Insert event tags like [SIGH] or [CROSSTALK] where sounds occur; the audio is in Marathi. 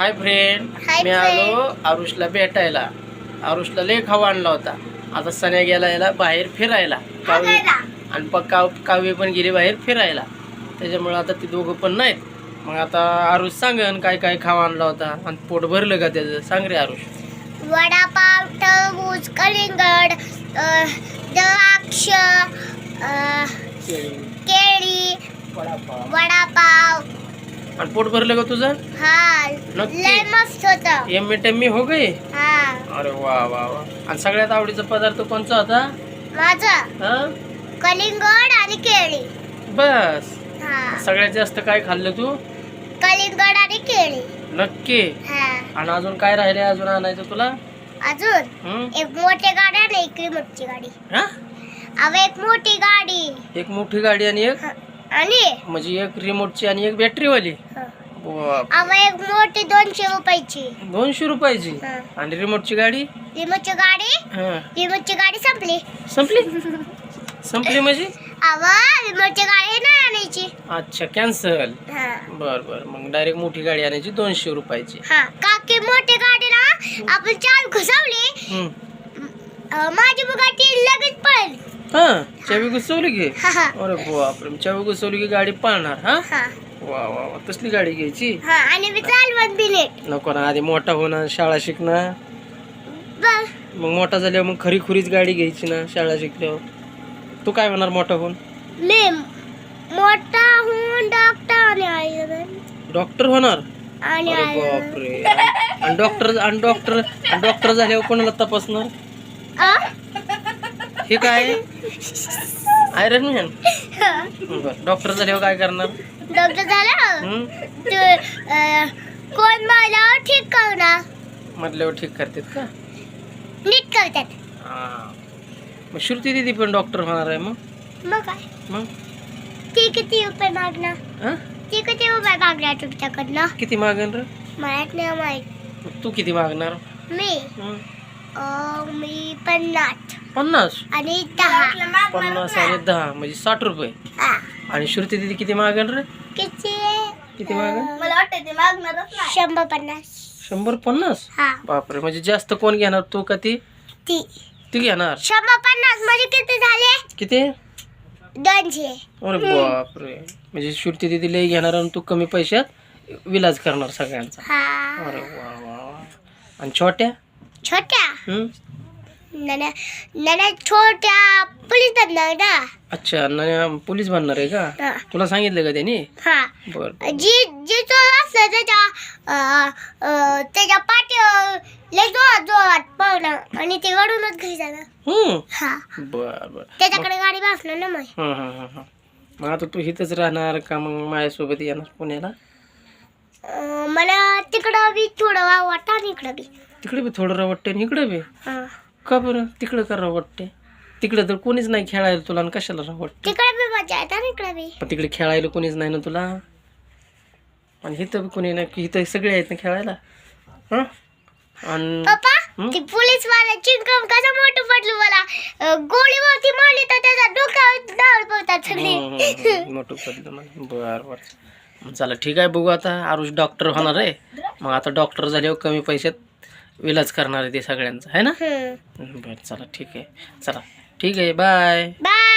हाय फ्रेंड Hi, मी आलो आरुषला भेटायला. आरुषला लय खावा आणला होता. आता सण्या गेला याला बाहेर फिरायला. काव्य बघायला. आणि प काव काव्य पण गेली बाहेर फिरायला. त्याच्यामुळे आता ती दोघं पण नाहीत. मग आता आरुष सांगन काय काय खावा आणला होता. आणि पोट भरलं का त्याचं? सांग रे आरुष. वडापाव टरबूज कलिंगड अ, द्राक्ष अ, केळी. वडापाव आणि पोट भरलं का तुझं? हा. नक्की. लय मस्त होत. एम टम्मी हो गई? हा. अरे वा वा वा. आणि सगळ्यात आवडीचा पदार्थ कोणचा होता? माझं? हा? कलिंगड आणि केळी. बस. हा. सगळ्यात जास्त काय खाल्लं तू? कलिंगड आणि केळी. नक्की. हा. आणि अजून काय राहिले अजून आणायचं तुला? अजून? हं? एक मोठी गाडी आणि एक रिमोटची गाडी. हा? अव एक मोठी गाडी. एक मोठी गाडी आणि एक? ह, आणि? म्हणजे एक रिमोटची आणि एक बॅटरीवाली बाप. अव एक मोठी दोनशे रुपयाची. दोनशे रुपयाची? ह. आणि रिमोटची गाडी? रिमोटची गाडी? हा. रिमोटची गाडी संपली. संपली? [LAUGHS] संपली म्हणजे? अव रिमोटची गाडी नाही आणायची. अच्छा कॅन्सल हा. बर बर. मग डायरेक्ट मोठी गाडी आणायची दोनशे रुपयाची. हा. काकी मोठी गाडी ना आपण चाल घुसवली. अ, माझी मुगाटी लगेच पळेल. हा चावी घुसवली की हा अरे बापरे चावी घुसवली की गाडी पाळणार हा? हा. वा वा वा तसली गाडी घ्यायची? हा आणि मी चालवत बी नीट नको ना आधी मोठा होणार शाळा शिकणार मग मोठा झाल्यावर मग खरी खुरीच गाडी घ्यायची ना शाळा शिकल्यावर. तू काय होणार मोठा होऊन? मी मोठा होऊन डॉक्टर डॉक्टर होणार? अरे बापरे. आणि डॉक्टर आणि डॉक्टर डॉक्टर झाल्यावर कोणाला तपासणार? हे काय? आयरन मॅन बर डॉक्टर झाल्यावर काय करणार? डॉक्टर झालं कोण मला ठीक करणार. म्हटल्यावर ठीक करतात का? नीट करतात. हा. मग श्रुती दिदी पण डॉक्टर होणार आहे मग? मग काय? मग? ती किती रुपये मागणार? ती किती रुपये मागणार तुमच्याकडनं? किती मागन रे मला नाही माहीत. तू किती मागणार? मी? हं? मी पन्नास. पन्नास? आणि दहा. पन्नास आणि दहा म्हणजे साठ रुपये. हा. आणि श्रुती दिदी किती मागन रे? किती? किती मागन मला वाटतं ते मागणारच शंभर पन्नास. शंभर पन्नास? हा. बापरे म्हणजे जास्त कोण घेणार तू का ती? ती. ती घेणार? शंभर पन्नास म्हणजे किती झाले? किती? दोनशे. अरे बापरे. म्हणजे श्रुती दिदी लई घेणार आणि तू कमी पैशात विलाज करणार सगळ्यांचा. हा. अरे वा वा वा. आणि छोट्या? छोट्या? नाना नाना छोट्या पोलीस बनणार ना? अच्छा नया पोलीस बनणार आहे का? हा. तुला सांगितलं का त्यांनी? हा. बर. जी जी चोर असलं त्याच्या अ, अ, त्याच्या पाठीवर लय जोरात जोरात पळणं आणि ते वडूनच घरी जाणं हं हा. बर बर. त्याच्याकडे गाडी बसणार ना मग. हं हं हं हं मग आता तू इथंच राहणार का मग माझ्यासोबत येणार पुण्याला? अ, मला तिकडं बी थोडं वाटतं आणि इकडं बी. तिकडे बी थोडं वाटते आणि इकडे बी. हा. का बरं? तिकडं का वाटते तिकडे तर कोणीच नाही खेळायला तुला आणि कशाला वाटते तिकडे बी मजा येते आणि इकडे बी. पण तिकडे खेळायला कोणीच नाही ना तुला? आणि इथं बी कोणी नाही की इथं सगळे आहेत ना खेळायला? हं? आणि पप्पा हं? ती पोलीस वाला चिंकम कसं मोठं पडलं मला. अ, गोळीवरती मारली तर त्याचा डोक्यावर डाळ पडतात सगळे. मोठं पडलं मला. बर चला ठीक आहे बघू आता. आरुष डॉक्टर होणार आहे. मग आता डॉक्टर झाल्यावर कमी पैशात विलाज करणार आहे ते सगळ्यांचा आहे ना. बरं चला ठीक आहे. चला. ठीक आहे बाय बाय